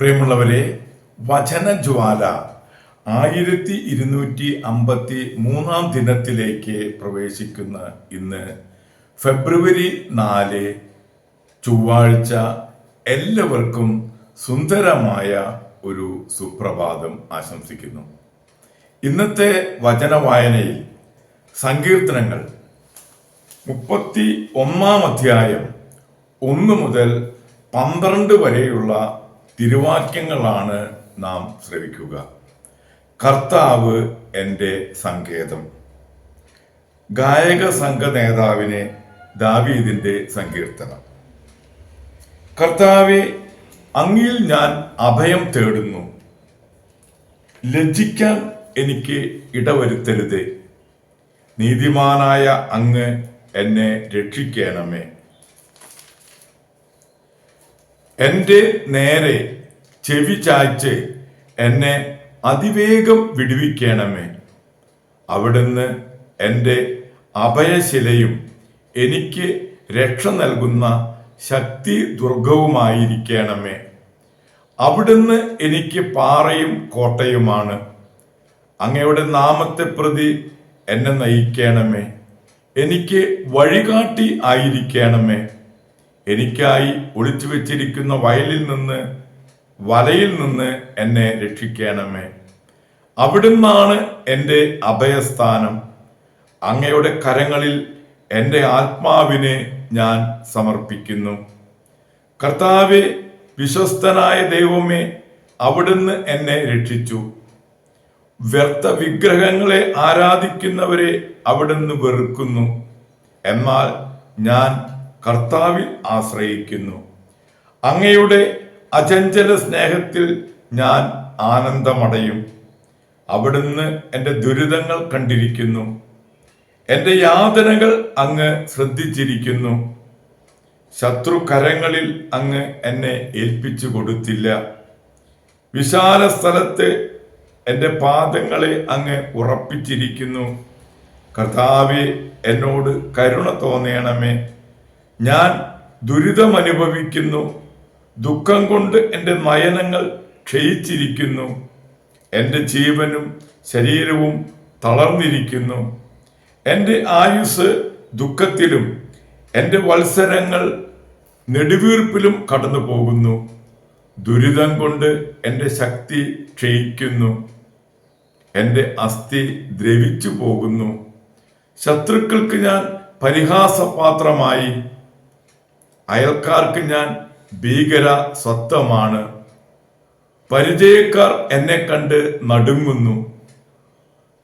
പ്രിയമുള്ളവരെ വചനജ്വാല ആയിരത്തി ഇരുന്നൂറ്റി അമ്പത്തി മൂന്നാം ദിനത്തിലേക്ക് പ്രവേശിക്കുന്ന ഇന്ന് ഫെബ്രുവരി നാല് ചൊവ്വാഴ്ച എല്ലാവർക്കും സുന്ദരമായ ഒരു സുപ്രഭാതം ആശംസിക്കുന്നു. ഇന്നത്തെ വചന വായനയിൽ സങ്കീർത്തനങ്ങൾ മുപ്പത്തി ഒന്നാം അധ്യായം ഒന്ന് മുതൽ പന്ത്രണ്ട് വരെയുള്ള തിരുവാക്യങ്ങളാണ് നാം ശ്രവിക്കുക. കർത്താവ് എന്റെ സങ്കേതം. ഗായക സംഘ നേതാവിനെ ദാവീദിന്റെ സങ്കീർത്തനം. കർത്താവെ അങ്ങിൽ ഞാൻ അഭയം തേടുന്നു. ലജ്ജിക്കാൻ എനിക്ക് ഇടവരുത്തരുതേ. നീതിമാനായ അങ്ങ് എന്നെ രക്ഷിക്കണമേ. എന്റെ നേരെ ചെവി ചായ്ച്ച് എന്നെ അതിവേഗം വിടുവിക്കണമേ. അവിടുന്ന് എന്റെ അഭയശിലയും എനിക്ക് രക്ഷ നൽകുന്ന ശക്തി ദുർഗവുമായിരിക്കണമേ അവിടുന്ന് എനിക്ക് പാറയും കോട്ടയുമാണ്. അങ്ങയുടെ നാമത്തെ പ്രതി എന്നെ നയിക്കണമേ. എനിക്ക് വഴികാട്ടി ആയിരിക്കണമേ. എനിക്കായി ഒളിച്ചു വെച്ചിരിക്കുന്ന വയലിൽ നിന്ന് വലയിൽ നിന്ന് എന്നെ രക്ഷിക്കണമേ. അവിടുന്നാണ് എന്റെ അഭയസ്ഥാനം. അങ്ങയുടെ കരങ്ങളിൽ എന്റെ ആത്മാവിനെ ഞാൻ സമർപ്പിക്കുന്നു. കർത്താവെ വിശ്വസ്തനായ ദൈവമേ അവിടുന്ന് എന്നെ രക്ഷിച്ചു. വ്യർത്ഥ വിഗ്രഹങ്ങളെ ആരാധിക്കുന്നവരെ അവിടുന്ന് വെറുക്കുന്നു. എന്നാൽ ഞാൻ കർത്താവിൽ ആശ്രയിക്കുന്നു. അങ്ങയുടെ അചഞ്ചല സ്നേഹത്തിൽ ഞാൻ ആനന്ദമടയും. അവിടുന്ന് എന്റെ ദുരിതങ്ങൾ കണ്ടിരിക്കുന്നു. എന്റെ യാതനകൾ അങ്ങ് ശ്രദ്ധിച്ചിരിക്കുന്നു. ശത്രുകരങ്ങളിൽ അങ്ങ് എന്നെ ഏൽപ്പിച്ചു കൊടുത്തില്ല. വിശാല സ്ഥലത്ത് എന്റെ പാദങ്ങളെ അങ്ങ് ഉറപ്പിച്ചിരിക്കുന്നു. കർത്താവെ എന്നോട് കരുണ തോന്നണമേ. ഞാൻ ദുരിതമനുഭവിക്കുന്നു. ദുഃഖം കൊണ്ട് എന്റെ നയനങ്ങൾ ക്ഷയിച്ചിരിക്കുന്നു. എന്റെ ജീവനും ശരീരവും തളർന്നിരിക്കുന്നു. എന്റെ ആയുസ് ദുഃഖത്തിലും എന്റെ വത്സരങ്ങൾ നെടുവീർപ്പിലും കടന്നു പോകുന്നു ദുരിതം കൊണ്ട് എന്റെ ശക്തി ക്ഷയിക്കുന്നു. എന്റെ അസ്ഥി ദ്രവിച്ചു പോകുന്നു. ശത്രുക്കൾക്ക് ഞാൻ പരിഹാസപാത്രമായി. അയൽക്കാർക്ക് ഞാൻ ഭീകര സ്വത്വമാണ് പരിചയക്കാർ എന്നെ കണ്ട് നടുങ്ങുന്നു.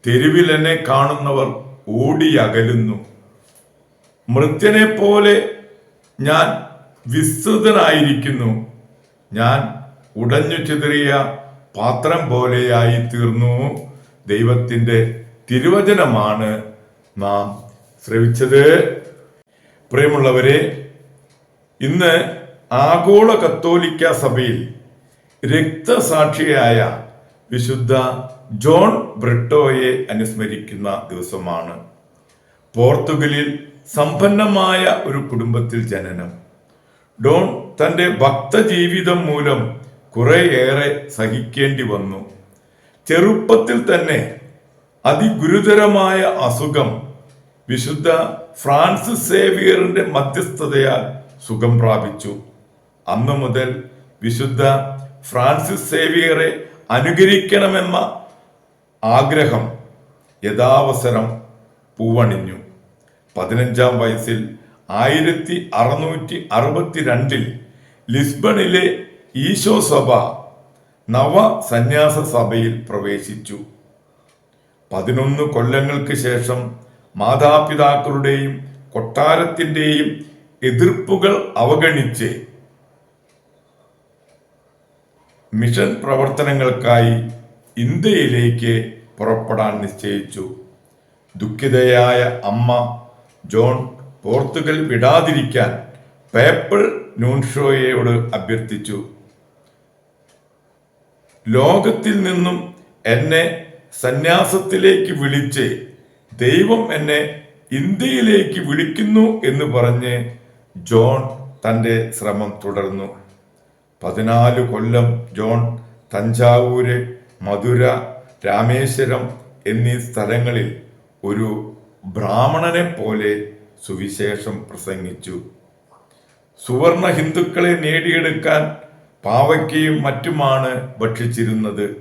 തെരുവിൽ എന്നെ കാണുന്നവർ ഓടിയകലുന്നു. മൃത്യനെ പോലെ ഞാൻ വിസ്തൃതനായിരിക്കുന്നു. ഞാൻ ഉടഞ്ഞു ചിതറിയ പാത്രം പോലെയായി തീർന്നു. ദൈവത്തിന്റെ തിരുവചനമാണ് നാം ശ്രവിച്ചത്. പ്രിയമുള്ളവരെ ഇന്ന് ആഗോള കത്തോലിക്ക സഭയിൽ രക്തസാക്ഷിയായ വിശുദ്ധ ജോൺ ബ്രിട്ടോയെ അനുസ്മരിക്കുന്ന ദിവസമാണ്. പോർത്തുഗലിൽ സമ്പന്നമായ ഒരു കുടുംബത്തിൽ ജനനം. ഡോൺ തന്റെ ഭക്തജീവിതം മൂലം കുറേയേറെ സഹിക്കേണ്ടി വന്നു. ചെറുപ്പത്തിൽ തന്നെ അതിഗുരുതരമായ അസുഖം വിശുദ്ധ ഫ്രാൻസിസ് സേവിയറിന്റെ മധ്യസ്ഥതയാൽ സുഖം പ്രാപിച്ചു. അന്നു മുതൽ വിശുദ്ധ ഫ്രാൻസിസ് സേവിയറെ അനുകരിക്കണമെന്ന ആഗ്രഹം യഥാവസരം പൂവണിഞ്ഞു. പതിനഞ്ചാം വയസ്സിൽ ആയിരത്തി അറുന്നൂറ്റി അറുപത്തിരണ്ടിൽ ലിസ്ബണിലെ ഈശോ സഭ നവ സന്യാസ സഭയിൽ പ്രവേശിച്ചു. പതിനൊന്ന് കൊല്ലങ്ങൾക്ക് ശേഷം മാതാപിതാക്കളുടെയും കൊട്ടാരത്തിന്റെയും എതിർപ്പുകൾ അവഗണിച്ച് മിഷൻ പ്രവർത്തനങ്ങൾക്കായി ഇന്ത്യയിലേക്ക് പുറപ്പെടാൻ നിശ്ചയിച്ചു. ദുഃഖിതയായ അമ്മ ജോൺ പോർത്തുഗൽ വിടാതിരിക്കാൻ പേപ്പിൾ നൂൺഷോയോട് അഭ്യർത്ഥിച്ചു. ലോകത്തിൽ നിന്നും എന്നെ സന്യാസത്തിലേക്ക് വിളിച്ച് ദൈവം എന്നെ ഇന്ത്യയിലേക്ക് വിളിക്കുന്നു എന്ന് പറഞ്ഞ് ജോൺ തന്റെ ശ്രമം തുടർന്നു. പതിനാല് കൊല്ലം ജോൺ തഞ്ചാവൂര് മധുര രാമേശ്വരം എന്നീ സ്ഥലങ്ങളിൽ ഒരു ബ്രാഹ്മണനെ പോലെ സുവിശേഷം പ്രസംഗിച്ചു. സുവർണ ഹിന്ദുക്കളെ നേടിയെടുക്കാൻ പാവയ്ക്കയും മറ്റുമാണ് ഭക്ഷിച്ചിരുന്നത്.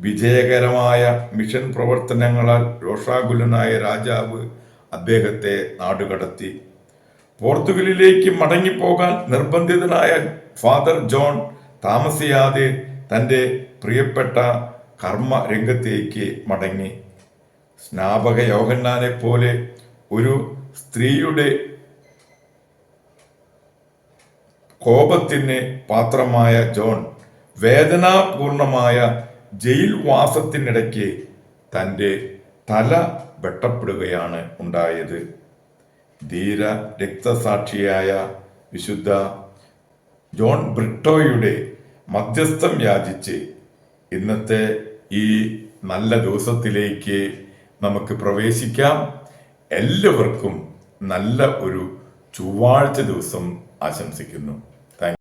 വിജയകരമായ മിഷൻ പ്രവർത്തനങ്ങളാൽ രോഷാകുലനായ രാജാവ് അദ്ദേഹത്തെ നാടുകടത്തി. പോർത്തുഗലിലേക്ക് മടങ്ങിപ്പോകാൻ നിർബന്ധിതനായ ഫാദർ ജോൺ താമസിയാതെ തന്റെ പ്രിയപ്പെട്ട കർമ്മ രംഗത്തേക്ക് മടങ്ങി. സ്നാപക യോഹന്നാനെ പോലെ ഒരു സ്ത്രീയുടെ കോപത്തിന് പാത്രമായ ജോൺ വേദനാപൂർണമായ ജയിൽ വാസത്തിനിടയ്ക്ക് തന്റെ തല വെട്ടപ്പെടുകയാണ് ഉണ്ടായത്. ധീര രക്തസാക്ഷിയായ വിശുദ്ധ ജോൺ ബ്രിട്ടോയുടെ മധ്യസ്ഥം യാചിച്ച് ഇന്നത്തെ ഈ നല്ല ദിവസത്തിലേക്ക് നമുക്ക് പ്രവേശിക്കാം. എല്ലാവർക്കും നല്ല ഒരു ചൊവ്വാഴ്ച ദിവസം ആശംസിക്കുന്നു.